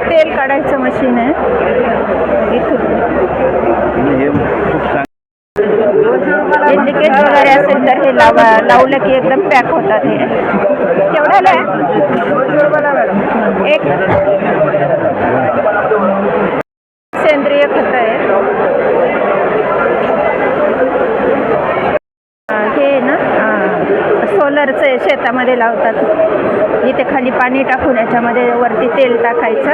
तेल काढायचं मशीन आहे इंडिकेट वगैरे असेल तर हे लावा लावलं की एकदम पॅक होतात हे. केवढ्याला आहे एक. सेंद्रिय खत आहे हे ना सोलरचं आहे शेतामध्ये लावतात. इथे खाली पाणी टाकून याच्यामध्ये वरती तेल टाकायचं.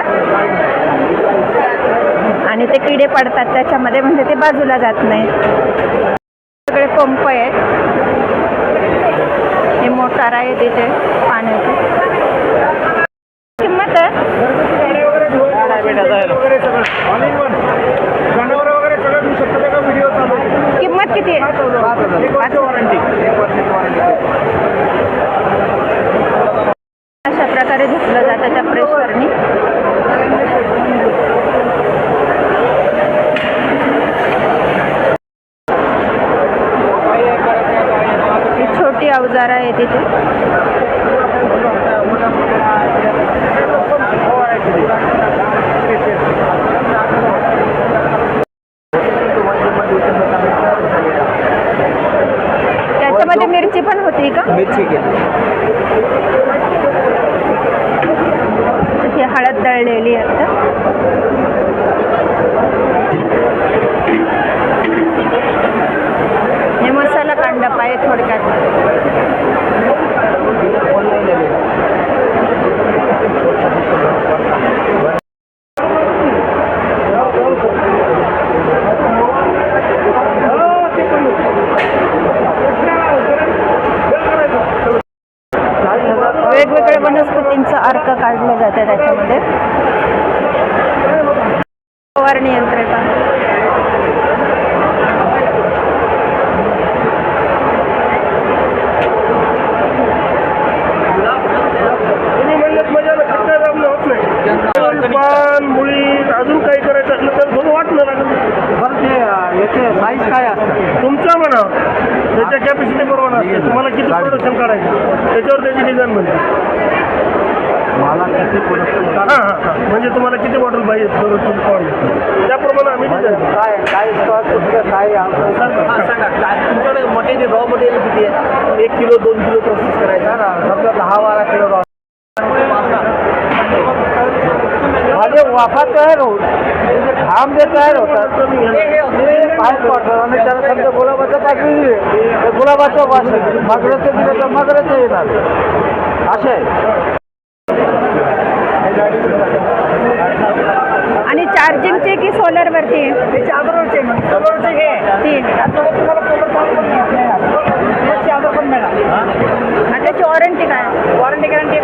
आणि ते किडे पडतात त्याच्यामध्ये म्हणजे ते बाजूला जात नाही पंप आहेत. हे मोटार आहे तिथे पाण्याची. किंमत आहे? आहे? किंमत किती आहे एक वर्ष वॉरंटी एक वर्षाची वॉरंटी अशा प्रकारे धुतलं जातं त्या प्रेशरनी ही छोटी आहे तिथे. त्याच्यामध्ये मिरची पण होती का? मिरची जातं त्याच्यामध्ये फवारणी यंत्र का अजून काही करायचं असलं तर थोडं वाटलं लागेल साईज काय असतं तुमचं म्हणा. त्याच्या कॅपॅसिटी बरोबर असते. तुम्हाला किती प्रोडक्शन काढायचं? त्याच्यावर त्याची डिझाईन बनते. मला किती प्रोडक्शन हां हां हां. म्हणजे तुम्हाला किती बॉटल पाहिजे त्याप्रमाणे आम्ही डिझाईन काय काय स्टॉक कुठलं काय सांगा काय तुमच्याकडे मटेरियल रॉ मटेरियल किती आहे एक किलो दोन किलो प्रोसेस करायचा समजा दहा बारा किलो रॉ माझे वाफा तयार होत म्हणजे घाम जे तयार होतात ते बाहेर पडतात आणि त्याला समजा गुलाबाचं टाकली दिली तर गुलाबाचं वास मगराचं दिलं तर मगराचं येणार. असं. आहे आणि चार्जिंगचे की सोलरवरती ते चादरवरचे चादरवरचे घे ती त्याच्यावर तुम्हाला सोलर पण मिळणार चादर पण मिळणार आणि त्याची वॉरंटी काय? Warranty guarantee.